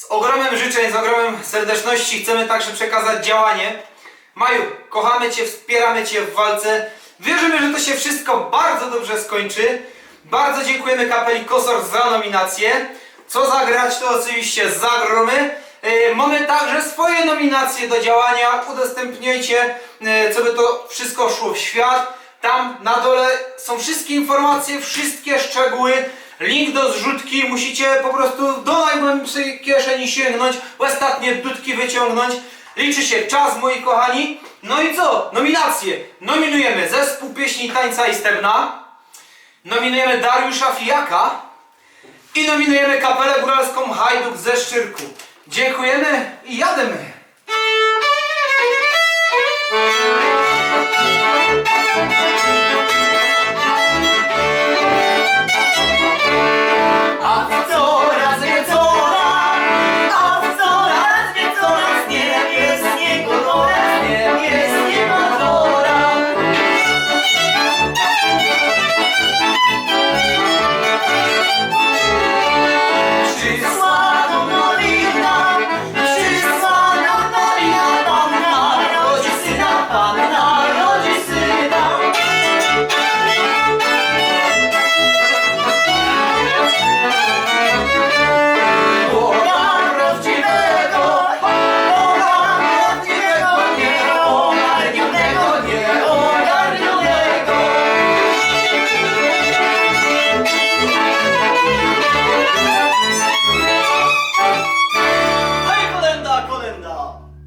Z ogromem życzeń, z ogromem serdeczności chcemy także przekazać działanie. Maju, kochamy Cię, wspieramy Cię w walce. Wierzymy, że to się wszystko bardzo dobrze skończy. Bardzo dziękujemy kapeli Kosor za nominację. Co zagrać, to oczywiście zagromy. Yy, mamy także swoje nominacje do działania. Udostępniajcie, co by to wszystko szło w świat. Tam na dole są wszystkie informacje, wszystkie szczegóły. Link do zrzutki. Musicie po prostu do najgłębszej kieszeni sięgnąć, ostatnie dudki wyciągnąć. Liczy się czas, moi kochani. No i co? Nominacje. Nominujemy zespół pieśni tańca i stebna. Nominujemy Dariusza Fijaka. I nominujemy kapelę góralską Hajduk ze Szczyrku. Dziękujemy i jademy.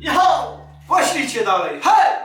Jo! Poślijcie dalej! Hej!